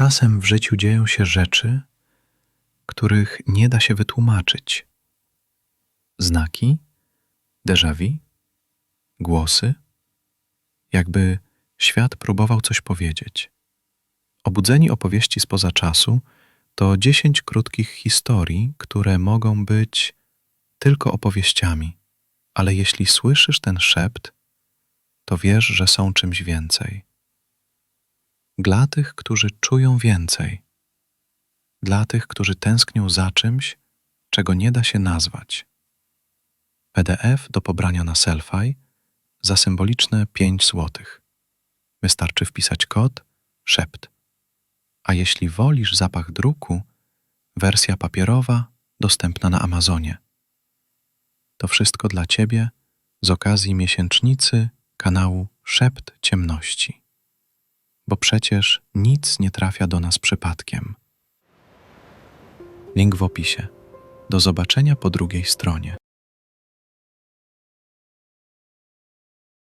Czasem w życiu dzieją się rzeczy, których nie da się wytłumaczyć. Znaki, déjà vu, głosy, jakby świat próbował coś powiedzieć. Obudzeni opowieści spoza czasu to dziesięć krótkich historii, które mogą być tylko opowieściami, ale jeśli słyszysz ten szept, to wiesz, że są czymś więcej. Dla tych, którzy czują więcej, dla tych, którzy tęsknią za czymś, czego nie da się nazwać. PDF do pobrania na Selfie za symboliczne 5 złotych. Wystarczy wpisać kod szept. A jeśli wolisz zapach druku, wersja papierowa dostępna na Amazonie. To wszystko dla Ciebie z okazji miesięcznicy kanału Szept Ciemności. Bo przecież nic nie trafia do nas przypadkiem. Link w opisie. Do zobaczenia po drugiej stronie.